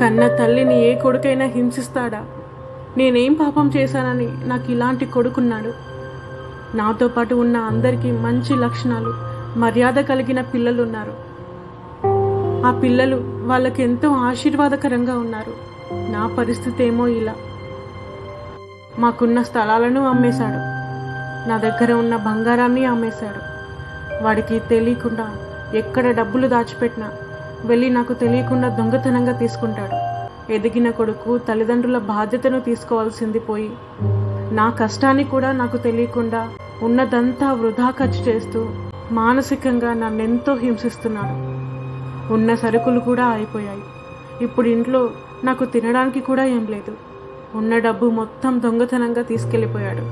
కన్న తల్లిని ఏ కొడుకైనా హింసిస్తాడా? నేనేం పాపం చేశానని నాకు ఇలాంటి కొడుకున్నాడు. నాతో పాటు ఉన్న అందరికీ మంచి లక్షణాలు మర్యాద కలిగిన పిల్లలు ఉన్నారు ఆ పిల్లలు వాళ్ళకి ఎంతో ఆశీర్వాదకరంగా ఉన్నారు. నా పరిస్థితి ఏమో ఇలా. మాకున్న స్థలాలను అమ్మేశాడు. నా దగ్గర ఉన్న బంగారాన్ని అమ్మేశాడు. వాడికి తెలియకుండా ఎక్కడ డబ్బులు దాచిపెట్టినా వెళ్ళి నాకు తెలియకుండా దొంగతనంగా తీసుకుంటాడు. ఎదిగిన కొడుకు తల్లిదండ్రుల బాధ్యతను తీసుకోవాల్సింది పోయి నా కష్టాన్ని కూడా నాకు తెలియకుండా ఉన్నదంతా వృధా ఖర్చు చేస్తూ మానసికంగా నన్నెంతో హింసిస్తున్నాడు. ఉన్న సరుకులు కూడా అయిపోయాయి ఇప్పుడు ఇంట్లో నాకు తినడానికి కూడా ఏం లేదు. ఉన్న డబ్బు మొత్తం దొంగతనంగా తీసుకెళ్ళిపోయాడు.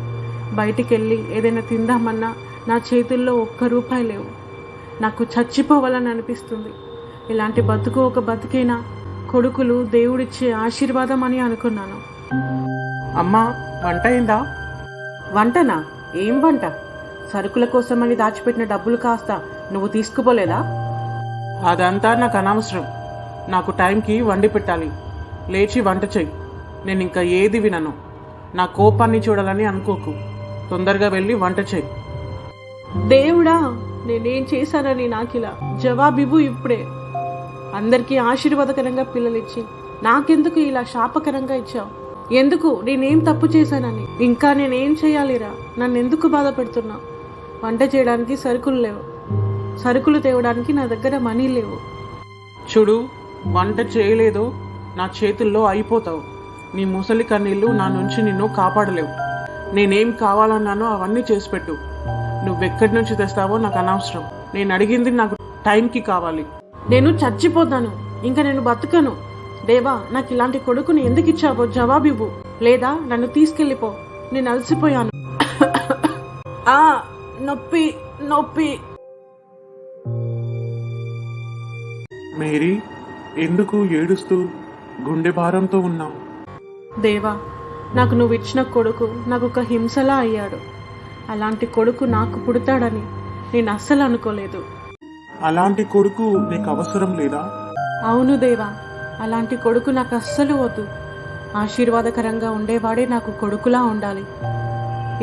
బయటికి వెళ్ళి ఏదైనా తిందామన్నా నా చేతుల్లో ఒక్క రూపాయి లేవు. నాకు చచ్చిపోవాలని అనిపిస్తుంది. ఇలాంటి బతుకు ఒక బతికైనా కొడుకులు దేవుడిచ్చే ఆశీర్వాదం అని అనుకున్నాను. అమ్మా వంట అయిందా? వంటనా? ఏం వంట? సరుకుల కోసమని దాచిపెట్టిన డబ్బులు కాస్త నువ్వు తీసుకుపోలేదా? అదంతా నాకు అనవసరం. నాకు టైంకి వండి పెట్టాలి. లేచి వంట చెయ్యి. నేను ఇంకా ఏది వినను. నా కోపాన్ని చూడాలని అనుకోకు. తొందరగా వెళ్ళి వంట చెయ్యి. దేవుడా నేనేం చేశానని నాకిలా జవాబివ్వు ఇప్పుడే. అందరికీ ఆశీర్వాదకరంగా పిల్లలిచ్చి నాకెందుకు ఇలా శాపకరంగా ఇచ్చావు? ఎందుకు నేనేం తప్పు చేశానని? ఇంకా నేనేం చేయాలిరా? నన్ను ఎందుకు బాధ పెడుతున్నా వంట చేయడానికి సరుకులు లేవు. సరుకులు తేవడానికి నా దగ్గర మనీ లేవు. చూడు వంట చేయలేదో నా చేతుల్లో అయిపోతావు. నీ ముసలి కన్నీళ్ళు నా నుంచి నిన్ను కాపాడలేవు. నేనేం కావాలన్నానో అవన్నీ చేసి పెట్టు నువ్వెక్కడి నుంచి తెస్తావో నాకు అనవసరం. నేను అడిగింది నాకు టైంకి కావాలి. నేను చచ్చిపోతాను. ఇంకా నేను బతుకను. దేవా నాకు ఇలాంటి కొడుకుని ఎందుకు ఇచ్చావో జవాబివ్వు. లేదా నన్ను తీసుకెళ్ళిపో. నేను అలసిపోయాను. ఆ నొప్పి నొప్పి. మేరీ ఎందుకు ఏడుస్తూ గుండె భారంతో ఉన్నావు? దేవా నాకు నువ్వు ఇచ్చిన కొడుకు నాకు ఒక హింసలా అయ్యాడు. అలాంటి కొడుకు నాకు పుడతాడని నేను అస్సలు అనుకోలేదు. అలాంటి కొడుకు నీకు అవసరం లేదా? అవును దేవా అలాంటి కొడుకు నాకు అస్సలు వద్దు. ఆశీర్వాదకరంగా ఉండేవాడే నాకు కొడుకులా ఉండాలి.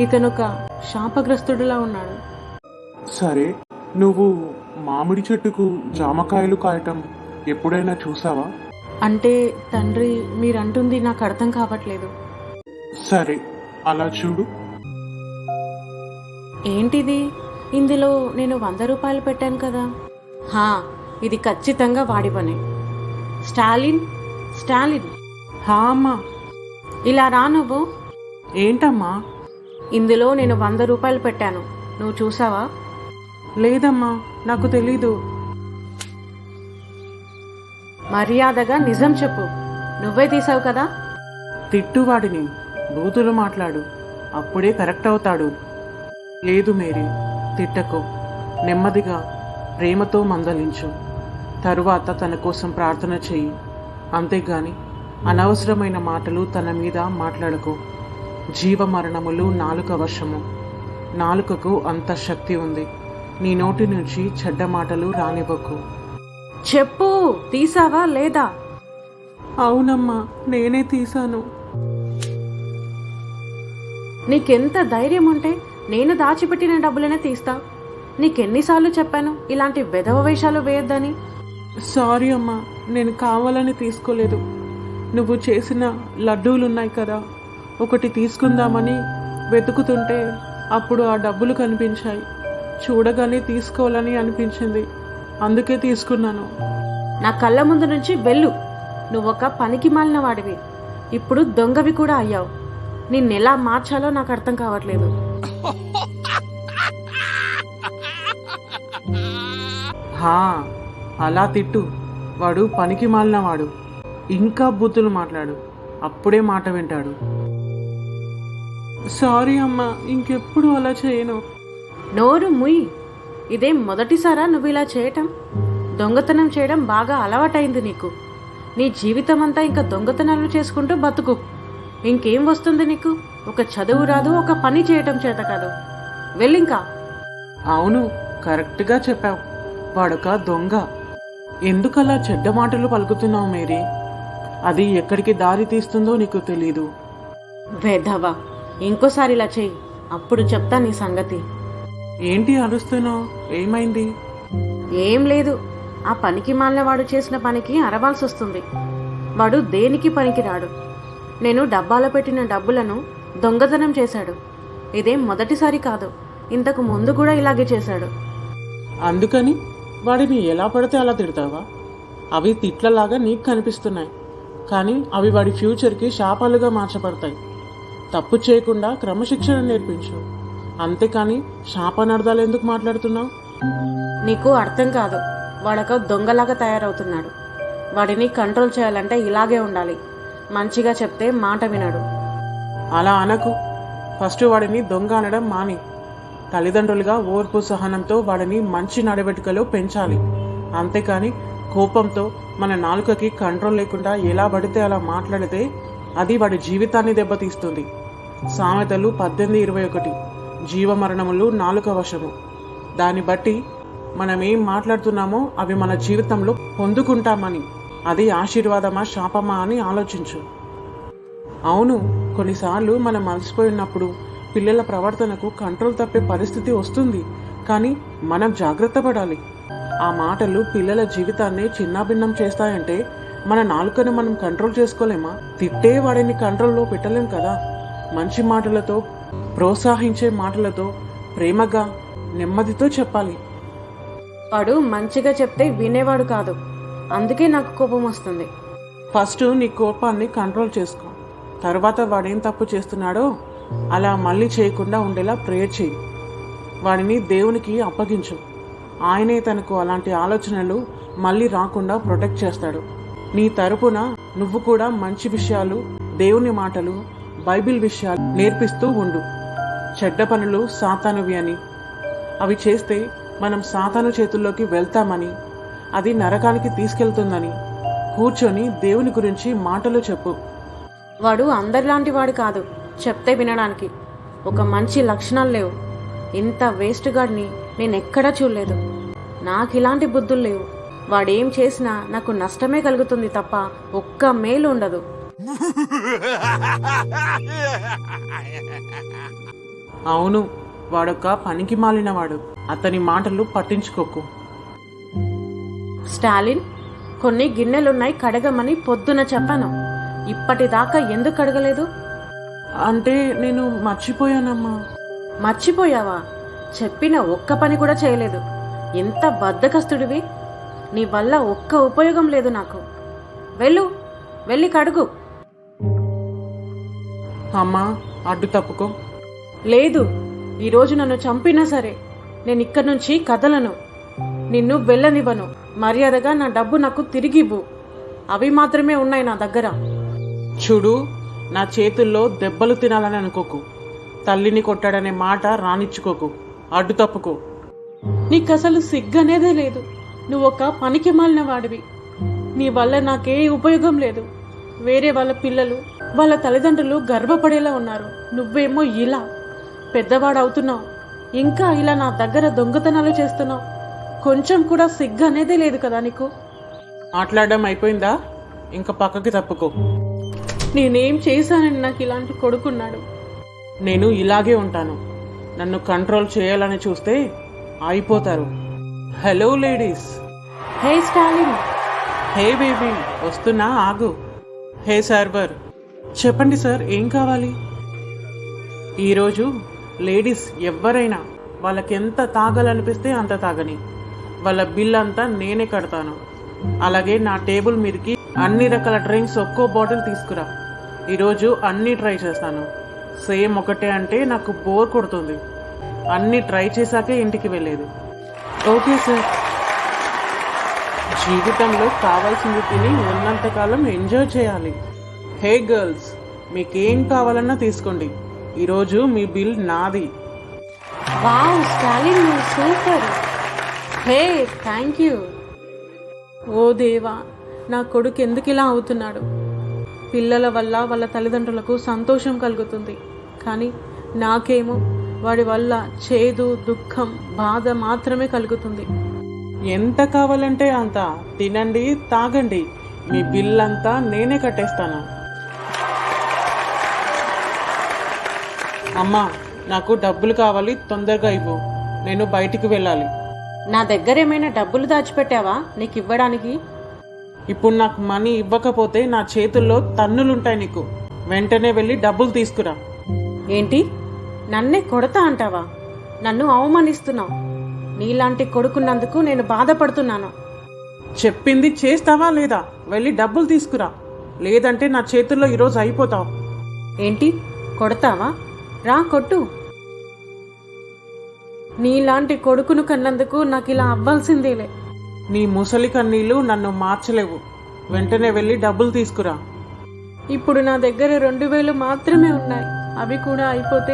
ఇతను ఒక శాపగ్రస్తుడిలా ఉన్నాడు. సరే నువ్వు మామిడి చెట్టుకు జామకాయలు కాయటం ఎప్పుడైనా చూసావా? అంటే తండ్రి మీరంటుంది నాకు అర్థం కావట్లేదు. సరే అలా చూడు. ఏంటిది? ఇందులో నేను వంద రూపాయలు పెట్టాను కదా. హా ఇది ఖచ్చితంగా వాడి పనే. స్టాలిన్ స్టాలిన్. హా అమ్మా. ఇలా రా నువ్వు. ఏంటమ్మా? ఇందులో నేను వంద రూపాయలు పెట్టాను. నువ్వు చూసావా? లేదమ్మా నాకు తెలీదు. మర్యాదగా నిజం చెప్పు. నువ్వే తీసావు కదా? తిట్టువాడిని బూతులు మాట్లాడు. అప్పుడే కరెక్ట్ అవుతాడు. లేదు మేరీ తిట్టకు. నెమ్మదిగా. ప్రేమతో మందలించు. తరువాత తన కోసం ప్రార్థన చెయ్యి. అంతేగాని అనవసరమైన మాటలు తన మీద మాట్లాడకు. జీవమరణములు నాలుక వశము. నాలుకకు అంత శక్తి ఉంది. నీ నోటి నుంచి చెడ్డ మాటలు రానివ్వకు. చెప్పు తీసావా లేదా? అవునమ్మా నేనే తీశాను. నీకెంత ధైర్యం ఉంటే నేను దాచిపెట్టిన డబ్బులనే తీస్తా. నీకెన్నిసార్లు చెప్పాను ఇలాంటి వెధవ వేషాలు వేయొద్దని? సారీ అమ్మా నేను కావాలని తీసుకోలేదు. నువ్వు చేసిన లడ్డూలు ఉన్నాయి కదా ఒకటి తీసుకుందామని వెతుకుతుంటే అప్పుడు ఆ డబ్బులు కనిపించాయి. చూడగానే తీసుకోవాలని అనిపించింది. అందుకే తీసుకున్నాను. నా కళ్ళ ముందు నుంచి వెళ్ళు. నువ్వొక పనికి మాలిన వాడివి. ఇప్పుడు దొంగవి కూడా అయ్యావు. నిన్నెలా మార్చాలో నాకు అర్థం కావట్లేదు. హా అలా తిట్టు. వాడు పనికి మాలినవాడు ఇంకా బుద్ధులు మాట్లాడు. అప్పుడే మాట వింటాడు. సారీ అమ్మా ఇంకెప్పుడు అలా చేయను. నోరు ముయ్. ఇదేం మొదటిసారా నువ్వు ఇలా చేయటం? దొంగతనం చేయడం బాగా అలవాటైంది నీకు. నీ జీవితం అంతా ఇంకా దొంగతనాలు చేసుకుంటూ బతుకు. ఇంకేం వస్తుంది నీకు? ఒక చదువు రాదు ఒక పని చేయటం చేత కాదు. వెళ్ళింకా? అవును కరెక్ట్గా చెప్పావు. వాడొక దొంగ. ఎందుకలా చెడ్డ మాటలు పలుకుతున్నావు మేరీ? అది ఎక్కడికి దారి తీస్తుందో నీకు తెలీదు. వేధవా ఇంకోసారి ఇలా చెయ్యి. అప్పుడు చెప్తా నీ సంగతి. ఏంటి అరుస్తున్నావు? ఏమైంది? ఏం లేదు. ఆ పనికి మాలిన వాడు చేసిన పనికి అరవాల్సి వస్తుంది వాడు దేనికి పనికి రాడు నేను డబ్బాలో పెట్టిన డబ్బులను దొంగతనం చేశాడు. ఇదేం మొదటిసారి కాదు ఇంతకు ముందు కూడా ఇలాగే చేశాడు. అందుకని? వాడిని ఎలా పడితే అలా తిడతావా? అవి తిట్లలాగా నీకు కనిపిస్తున్నాయి. కానీ అవి వాడి ఫ్యూచర్కి శాపాలుగా మార్చబడతాయి. తప్పు చేయకుండా క్రమశిక్షణ నేర్పించు. అంతేకాని శాపనార్థాలు ఎందుకు మాట్లాడుతున్నావు? నీకు అర్థం కాదు. వాడొక దొంగలాగా తయారవుతున్నాడు. వాడిని కంట్రోల్ చేయాలంటే ఇలాగే ఉండాలి. మంచిగా చెప్తే మాట వినడు. అలా అనకు. ఫస్ట్ వాడిని దొంగ అనడం మాని. తల్లిదండ్రులుగా ఓర్పు సహనంతో వాడిని మంచి నడవడికలో పెంచాలి. అంతేకాని కోపంతో మన నాలుకకి కంట్రోల్ లేకుండా ఎలా పడితే అలా మాట్లాడితే అది వాడి జీవితాన్ని దెబ్బతీస్తుంది. సామెతలు పద్దెనిమిది ఇరవై ఒకటి. జీవమరణములు నాలుక వశము. దాన్ని బట్టి మనం ఏం మాట్లాడుతున్నామో అవి మన జీవితంలో పొందుకుంటామని అది ఆశీర్వాదమా శాపమా అని ఆలోచించు. అవును కొన్నిసార్లు మనం అలసిపోయినప్పుడు పిల్లల ప్రవర్తనకు కంట్రోల్ తప్పే పరిస్థితి వస్తుంది. కానీ మనం జాగ్రత్త పడాలి. ఆ మాటలు పిల్లల జీవితాన్ని చిన్నాభిన్నం చేస్తాయంటే మన నాలుకను మనం కంట్రోల్ చేసుకోలేమా? తిట్టే వాడిని కంట్రోల్లో పెట్టలేం కదా? మంచి మాటలతో ప్రోత్సహించే మాటలతో ప్రేమగా నెమ్మదితో చెప్పాలి. వాడు మంచిగా చెప్తే వినేవాడు కాదు. అందుకే నాకు కోపం వస్తుంది. ఫస్ట్ నీ కోపాన్ని కంట్రోల్ చేసుకో. తర్వాత వాడేం తప్పు చేస్తున్నాడో అలా మళ్ళీ చేయకుండా ఉండేలా ప్రేయర్ చేయి. వాడిని దేవునికి అప్పగించు. ఆయనే తనకు అలాంటి ఆలోచనలు మళ్ళీ రాకుండా ప్రొటెక్ట్ చేస్తాడు. నీ తరపున నువ్వు కూడా మంచి విషయాలు దేవుని మాటలు బైబిల్ విషయాలు నేర్పిస్తూ ఉండు. చెడ్డ పనులు సాతానువి అని. అవి చేస్తే మనం సాతాను చేతుల్లోకి వెళ్తామని అది నరకానికి తీసుకెళ్తుందని. కూర్చొని దేవుని గురించి మాటలు చెప్పు. వాడు అందరిలాంటి వాడు కాదు. చెప్తే వినడానికి ఒక మంచి లక్షణాలు లేవు. ఇంత వేస్ట్ గాడిని నేను ఎక్కడా చూడలేదు. నాకు ఇలాంటి బుద్ధులు లేవు. వాడేం చేసినా నాకు నష్టమే కలుగుతుంది తప్ప ఒక్క మేలు ఉండదు. అవును వాడొక పనికి మాలినవాడు. అతని మాటలు పట్టించుకోకు. స్టాలిన్ కొన్ని గిన్నెలున్నాయి కడగమని పొద్దున చెప్పాను. ఇప్పటిదాకా ఎందుకు కడగలేదు? అంటే నేను మర్చిపోయానమ్మా. మర్చిపోయావా? చెప్పిన ఒక్క పని కూడా చేయలేదు. ఎంత బద్దకస్తుడివి నీ వల్ల ఒక్క ఉపయోగం లేదు నాకు. వెళ్ళు వెళ్ళి కడుగు. అమ్మా అడ్డు తప్పుకో. లేదు ఈరోజు నన్ను చంపినా సరే నేను ఇక్కడి నుంచి కదలను. నిన్ను వెళ్ళనివ్వను. మర్యాదగా నా డబ్బు నాకు తిరిగివ్వు. అవి మాత్రమే ఉన్నాయి నా దగ్గర. చూడు నా చేతుల్లో దెబ్బలు తినాలని అనుకోకు. తల్లిని కొట్టాడనే మాట రానిచ్చుకోకు. అడ్డు తప్పుకో. నీకు అసలు సిగ్గనేదే లేదు. నువ్వు ఒక పనికి మాలిన వాడివి. నీ వల్ల నాకే ఉపయోగం లేదు. వేరే వాళ్ళ పిల్లలు వాళ్ళ తల్లిదండ్రులు గర్వపడేలా ఉన్నారు. నువ్వేమో ఇలా పెద్దవాడు అవుతున్నావు ఇంకా ఇలా నా దగ్గర దొంగతనాలు చేస్తున్నావు. కొంచెం కూడా సిగ్గు అనేదే లేదు కదా నీకు? మాట్లాడడం అయిపోయిందా? ఇంకా పక్కకి తప్పుకో. నేనేం చేశానని నాకు ఇలాంటి కొడుకున్నాడు. నేను ఇలాగే ఉంటాను. నన్ను కంట్రోల్ చేయాలని చూస్తే అయిపోతారు hello ladies. Hey Stalin. Hey baby వస్తున్నా ఆగు. హే సర్వర్. చెప్పండి సార్ ఏం కావాలి? ఈరోజు లేడీస్ ఎవరైనా వాళ్ళకెంత తాగాలనిపిస్తే అంత తాగని. వాళ్ళ బిల్ అంతా నేనే కడతాను. అలాగే నా టేబుల్ మీదకి అన్ని రకాల డ్రింక్స్ ఒక్కో బాటిల్ తీసుకురా. ఈరోజు అన్నీ ట్రై చేస్తాను. సేమ్ ఒకటే అంటే నాకు బోర్ కొడుతుంది. అన్నీ ట్రై చేశాకే ఇంటికి వెళ్ళేది. Okay sir. జీవితంలో కావాల్సింది తిని ఉన్నంతకాలం ఎంజాయ్ చేయాలి. హే గర్ల్స్ మీకేం కావాలన్నా తీసుకోండి. ఈరోజు మీ బిల్ నాది. Wow Stalin super. Hey thank you. ఓ దేవా నా కొడుకు ఎందుకు ఇలా అవుతున్నాడు? పిల్లల వల్ల వాళ్ళ తల్లిదండ్రులకు సంతోషం కలుగుతుంది. కానీ నాకేమో వాడి వల్ల చేదు దుఃఖం బాధ మాత్రమే కలుగుతుంది. ఎంత కావాలంటే అంత తినండి తాగండి. మీ బిల్ అంతా నేనే కట్టేస్తాను. అమ్మా నాకు డబ్బులు కావాలి తొందరగా ఇవ్వు. నేను బయటికి వెళ్ళాలి. నా దగ్గర ఏమైనా డబ్బులు దాచిపెట్టావా? నీకు ఇవ్వడానికి ఇప్పుడు నాకు మనీ ఇవ్వకపోతే నా చేతుల్లో తన్నులుంటాయి నీకు. వెంటనే వెళ్ళి డబ్బులు తీసుకురా. ఏంటి? నన్నే కొడతా అంటావా? నన్ను అవమానిస్తున్నావు. నీలాంటి కొడుకున్నందుకు నేను బాధపడుతున్నాను. చెప్పింది చేస్తావా లేదా? వెళ్ళి డబ్బులు తీసుకురా. లేదంటే నా చేతుల్లో ఈరోజు అయిపోతావు. ఏంటి? కొడతావా? రా కొట్టు. నీలాంటి కొడుకును కన్నందుకు నాకు ఇలా అవ్వాల్సిందేలే. నీ ముసలి కన్నీళ్ళు నన్ను మార్చలేవు. వెంటనే వెళ్ళి డబ్బులు తీసుకురా. ఇప్పుడు నా దగ్గర రెండు వేలు మాత్రమే ఉన్నాయి. అవి కూడా అయిపోతే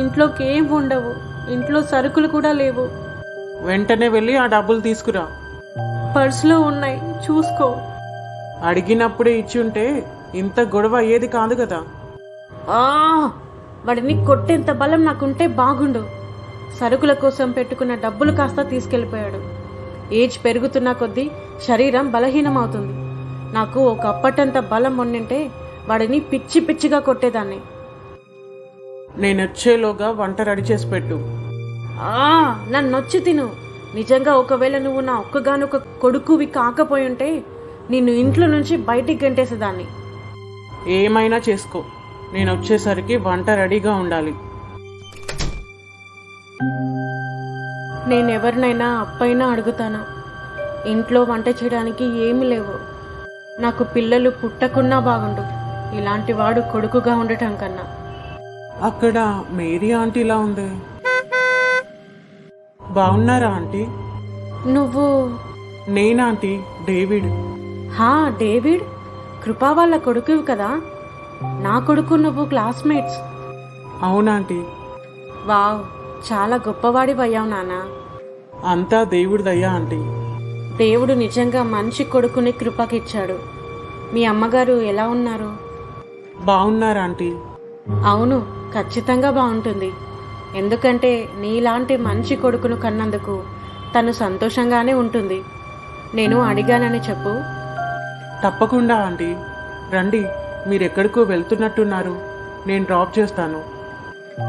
ఇంట్లోకి ఏం ఉండవు. ఇంట్లో సరుకులు కూడా లేవు. వెంటనే వెళ్ళి ఆ డబ్బులు తీసుకురా. పర్సులో ఉన్నాయి. చూసుకో. అడిగినప్పుడే ఇచ్చి ఉంటే ఇంత గొడవ అయ్యేది కాదు కదా. ఆ! వాడిని కొట్టేంత బలం నాకుంటే బాగుండు. సరుకుల కోసం పెట్టుకున్న డబ్బులు కాస్త తీసుకెళ్ళిపోయాడు ఏజ్ పెరుగుతున్న కొద్దీ శరీరం బలహీనమవుతుంది. నాకు ఒక అప్పటంత బలం ఉండింటే వాడిని పిచ్చి పిచ్చిగా కొట్టేదాన్ని. నేను వచ్చేలోగా వంట రెడీ చేసి పెట్టు. నన్ను నొచ్చి తిను. నిజంగా ఒకవేళ నువ్వు నా ఒక్కగానొక కొడుకువి కాకపోయి ఉంటే నిన్ను ఇంట్లో నుంచి బయటికి గంటేసేదాన్ని. ఏమైనా చేసుకో. నేను వచ్చేసరికి వంట రెడీగా ఉండాలి. నేను ఎవరినైనా అప్పైనా అడుగుతాను? ఇంట్లో వంట చేయడానికి ఏమీ లేవు. నాకు పిల్లలు పుట్టకున్నా బాగుండు. ఇలాంటి వాడు కొడుకుగా ఉండటం కన్నా. అక్కడ మేరీ ఆంటీ ఇలా ఉంది. బాగున్నారా ఆంటీ? నువ్వు? నేనా ఆంటీ? డేవిడ్. హా డేవిడ్? కృపా వాళ్ళ కొడుకువి కదా? నా కొడుకు నువ్వు క్లాస్మేట్స్. అవునాంటీ వావ్. చాలా గొప్పవాడివయ్యావు నాన్నా. అంతా దేవుడి దయ్యా ఆంటీ. దేవుడు నిజంగా మంచి కొడుకుని కృపకిచ్చాడు. మీ అమ్మగారు ఎలా ఉన్నారు? బాగున్నారా ఆంటీ. అవును ఖచ్చితంగా బాగుంటుంది. ఎందుకంటే నీలాంటి మంచి కొడుకును కన్నందుకు తను సంతోషంగానే ఉంటుంది. నేను అడిగానని చెప్పు. తప్పకుండా ఆంటీ. రండి మీరు ఎక్కడికో వెళ్తున్నట్టున్నారు. నేను డ్రాప్ చేస్తాను.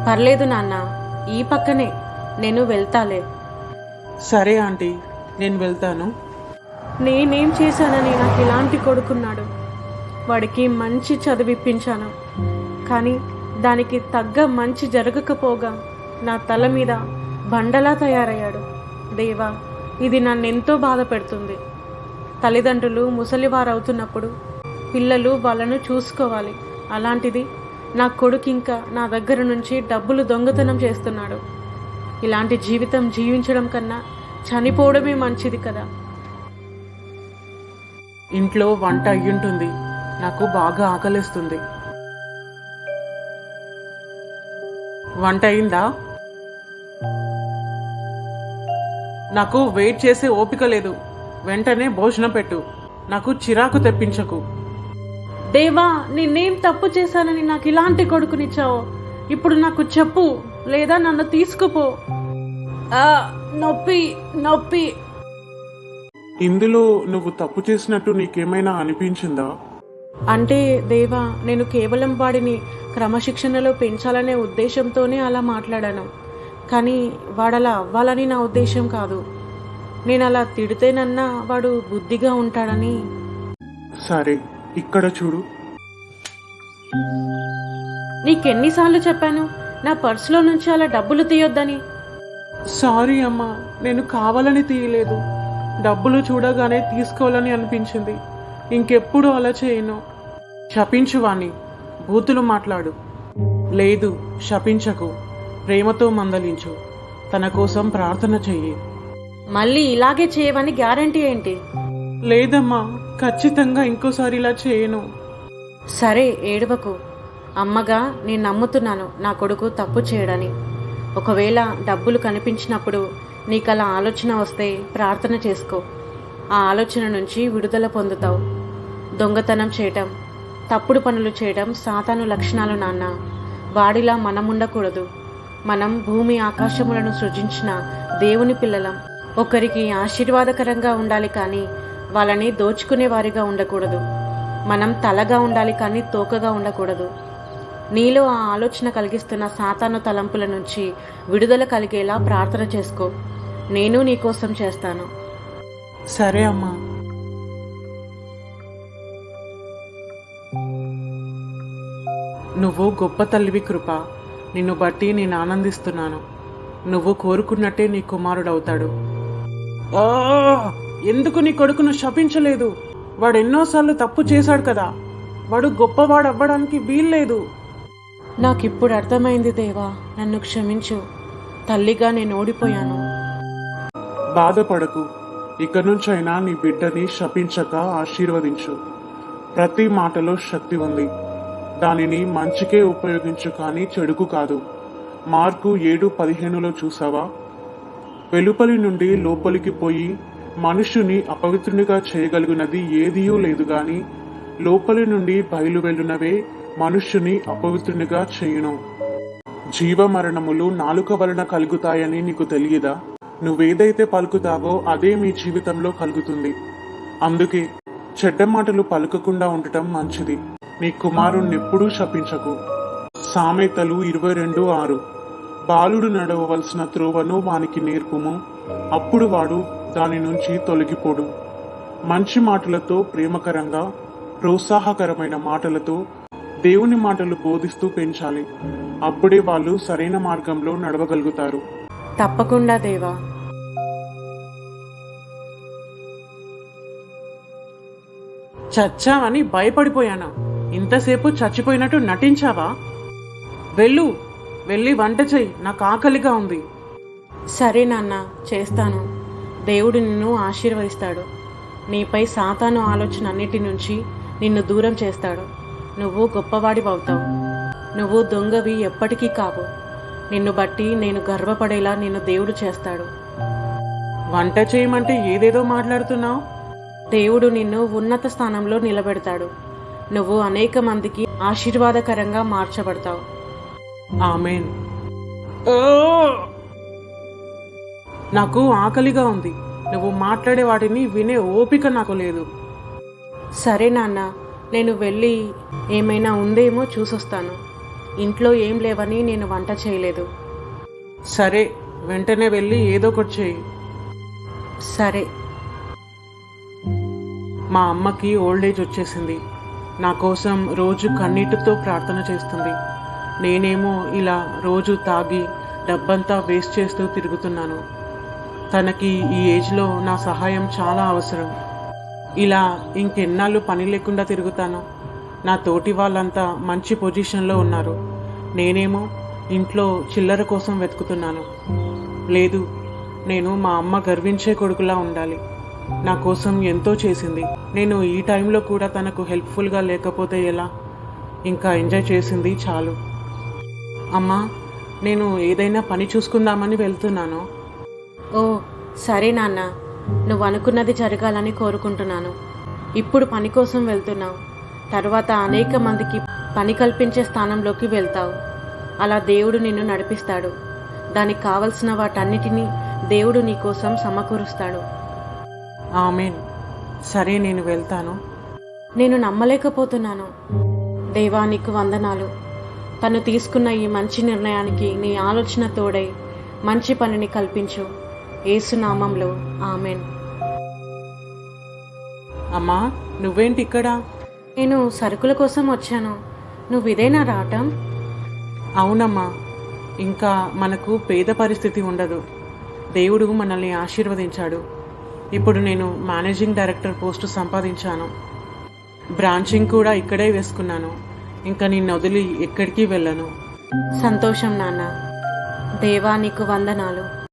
పర్లేదు నాన్న. ఈ పక్కనే నేను వెళ్తాలే. సరే ఆంటీ నేను వెళ్తాను. నేనేం చేశానని నాకు ఇలాంటి కొడుకున్నాడు. వాడికి మంచి చదివిప్పించాను. కానీ దానికి తగ్గ మంచి జరగకపోగా నా తల మీద బండలా తయారయ్యాడు. దేవా ఇది నన్నెంతో బాధ పెడుతుంది. తల్లిదండ్రులు ముసలివారవుతున్నప్పుడు పిల్లలు వాళ్ళను చూసుకోవాలి. అలాంటిది నా కొడుకు ఇంకా నా దగ్గర నుంచి డబ్బులు దొంగతనం చేస్తున్నాడు. ఇలాంటి జీవితం జీవించడం కన్నా చనిపోవడమే మంచిది కదా. ఇంట్లో వంట అయ్యుంటుంది. నాకు బాగా ఆకలిస్తుంది. వంట అయిందా? నాకు వెయిట్ చేసే ఓపిక లేదు. వెంటనే భోజనం పెట్టు. నాకు చిరాకు తెప్పించకు. దేవా నేనేం తప్పు చేశానని నాకు ఇలాంటి కొడుకునిచ్చావు. ఇప్పుడు నాకు చెప్పు లేదా నన్ను తీసుకుపో. నొప్పి నొప్పి. ఇందులో నువ్వు తప్పు చేసినట్టు నీకేమైనా అనిపించిందా? అంటే దేవా నేను కేవలం వాడిని క్రమశిక్షణలో పెంచాలనే ఉద్దేశంతోనే అలా మాట్లాడాను. కానీ వాడలా అవ్వాలని నా ఉద్దేశం కాదు. నేను అలా తిడితేనన్నా వాడు బుద్ధిగా ఉంటాడని. సరే ఇక్కడ చూడు. నీకెన్నిసార్లు చెప్పాను నా పర్సులో నుంచి అలా డబ్బులు తీయొద్దని. సారీ అమ్మా నేను కావాలని తీయలేదు. డబ్బులు చూడగానే తీసుకోవాలని అనిపించింది. ఇంకెప్పుడు అలా చేయను. శపించు వాణ్ణి బూతులు మాట్లాడు. లేదు శపించకు ప్రేమతో మందలించు. తన కోసం ప్రార్థన చెయ్యి. మళ్ళీ ఇలాగే చేయవని గ్యారంటీ ఏంటి? లేదమ్మా ఖచ్చితంగా ఇంకోసారి ఇలా చేయను. సరే ఏడవకు. అమ్మగా నేను నమ్ముతున్నాను నా కొడుకు తప్పు చేయడని. ఒకవేళ డబ్బులు కనిపించినప్పుడు నీకు అలా ఆలోచన వస్తే ప్రార్థన చేసుకో. ఆ ఆలోచన నుంచి విడుదల పొందుతావు. దొంగతనం చేయటం తప్పుడు పనులు చేయటం సాతాను లక్షణాలు నాన్న. వాడిలా మనం ఉండకూడదు మనం భూమి ఆకాశములను సృజించిన దేవుని పిల్లలం. ఒకరికి ఆశీర్వాదకరంగా ఉండాలి కానీ వాళ్ళని దోచుకునే వారిగా ఉండకూడదు. మనం తలగా ఉండాలి కానీ తోకగా ఉండకూడదు. నీలో ఆ ఆలోచన కలిగిస్తున్న సాతాను తలంపుల నుంచి విడుదల కలిగేలా ప్రార్థన చేసుకో. నేను నీకోసం చేస్తాను. సరే అమ్మా. నువ్వు గొప్ప తల్లివి కృప. నిన్ను బట్టి నేను ఆనందిస్తున్నాను. నువ్వు కోరుకున్నట్టే నీ కుమారుడవుతాడు. ఆ! ఎందుకు నీ కొడుకును శపించలేదు? వాడు ఎన్నోసార్లు తప్పు చేశాడు కదా. వాడు గొప్పవాడు అవ్వడానికి వీల్లేదు. నాకిప్పుడు అర్థమైంది దేవా నన్ను క్షమించు. తల్లిగా నేను ఓడిపోయాను. బాధపడకు. ఇక నుంచైనా నీ బిడ్డని శపించక ఆశీర్వదించు. ప్రతి మాటలో శక్తి ఉంది. దానిని మంచికే ఉపయోగించు కానీ చెడుకు కాదు. మార్కు ఏడు పదిహేనులో చూసావా? వెలుపలి నుండి లోపలికి పోయి మనుషుని అపవిత్రునిగా చేయగలిగినది ఏదియూ లేదు గాని లోపలి నుండి బయలు వెళ్ళునవే మనుష్యుని అపవిత్రునిగా చేయును. జీవమరణములు నాలుక వలన కలుగుతాయని నీకు తెలియదా? నువ్వేదైతే పలుకుతావో అదే మీ జీవితంలో కలుగుతుంది. అందుకే చెడ్డ మాటలు పలుకకుండా ఉండటం మంచిది. నీ కుమారుణ్ణెప్పుడూ శపించకు. సామెతలు ఇరవై రెండు ఆరు. బాలుడు నడవవలసిన త్రోవను వానికి నేర్పుము. అప్పుడు వాడు దాని నుంచి తొలగిపోడు. మంచి మాటలతో ప్రేమకరంగా ప్రోత్సాహకరమైన మాటలతో దేవుని మాటలు బోధిస్తూ పెంచాలి. అప్పుడే వాళ్ళు సరైన మార్గంలో నడవగలుగుతారు. తప్పకుండా దేవా. చచ్చావని భయపడిపోయాను? ఇంతసేపు చచ్చిపోయినట్టు నటించావా? వెళ్ళు వెళ్ళి వంట చెయ్యి. నాకు ఆకలిగా ఉంది. సరే నాన్న. చేస్తాను. దేవుడు నిన్ను ఆశీర్వదిస్తాడు. నీపై సాతాను ఆలోచన అన్నిటి నుంచి నిన్ను దూరం చేస్తాడు. నువ్వు గొప్పవాడివవుతావు. నువ్వు దొంగవి ఎప్పటికీ కావు. నిన్ను బట్టి నేను గర్వపడేలా నిన్ను దేవుడు చేస్తాడు. వంట చేయమంటే ఏదేదో మాట్లాడుతున్నావు? దేవుడు నిన్ను ఉన్నత స్థానంలో నిలబెడతాడు. నువ్వు అనేక మందికి ఆశీర్వాదకరంగా మార్చబడతావు. ఆమెన్. నాకు ఆకలిగా ఉంది. నువ్వు మాట్లాడే వాటిని వినే ఓపిక నాకు లేదు. సరే నాన్న నేను వెళ్ళి ఏమైనా ఉందేమో చూసొస్తాను. ఇంట్లో ఏం లేవని నేను వంట చేయలేదు. సరే వెంటనే వెళ్ళి ఏదో ఒకటి చేయి. సరే. మా అమ్మకి ఓల్డ్ ఏజ్ వచ్చేసింది. నా కోసం రోజు కన్నీటితో ప్రార్థన చేస్తుంది. నేనేమో ఇలా రోజు తాగి డబ్బంతా వేస్ట్ చేస్తూ తిరుగుతున్నాను. తనకి ఈ ఏజ్లో నా సహాయం చాలా అవసరం. ఇలా ఇంకెన్నాళ్ళు పని లేకుండా తిరుగుతాను? నా తోటి వాళ్ళంతా మంచి పొజిషన్లో ఉన్నారు. నేనేమో ఇంట్లో చిల్లర కోసం వెతుకుతున్నాను. లేదు నేను మా అమ్మ గర్వించే కొడుకులా ఉండాలి. నా కోసం ఎంతో చేసింది. నేను ఈ టైంలో కూడా తనకు హెల్ప్ఫుల్గా లేకపోతే ఎలా? ఇంకా ఎంజాయ్ చేసింది చాలు. అమ్మా నేను ఏదైనా పని చూసుకుందామని వెళ్తున్నాను. ఓ సరే నాన్న. నువ్వు అనుకున్నది జరగాలని కోరుకుంటున్నాను. ఇప్పుడు పని కోసం వెళ్తున్నావు. తర్వాత అనేక మందికి పని కల్పించే స్థానంలోకి వెళ్తావు. అలా దేవుడు నిన్ను నడిపిస్తాడు. దానికి కావలసిన వాటన్నిటినీ దేవుడు నీ కోసం సమకూరుస్తాడు. ఆమెన్. సరే నేను వెళ్తాను. నేను నమ్మలేకపోతున్నాను. దేవా నీకు వందనాలు. తను తీసుకున్న ఈ మంచి నిర్ణయానికి నీ ఆలోచన తోడై మంచి పనిని కల్పించు. ఏసునామంలో. ఆమెన్. అమ్మా నువ్వేంటి ఇక్కడ? నేను సరుకుల కోసం వచ్చాను. నువ్వు ఇదేనా రావటం? అవునమ్మా ఇంకా మనకు పేద పరిస్థితి ఉండదు. దేవుడు మనల్ని ఆశీర్వదించాడు. ఇప్పుడు నేను మేనేజింగ్ డైరెక్టర్ పోస్టు సంపాదించాను. బ్రాంచింగ్ కూడా ఇక్కడే వేసుకున్నాను. ఇంకా నిన్ను వదిలి ఎక్కడికి వెళ్ళను? సంతోషం నాన్న. దేవా నీకు వందనాలు.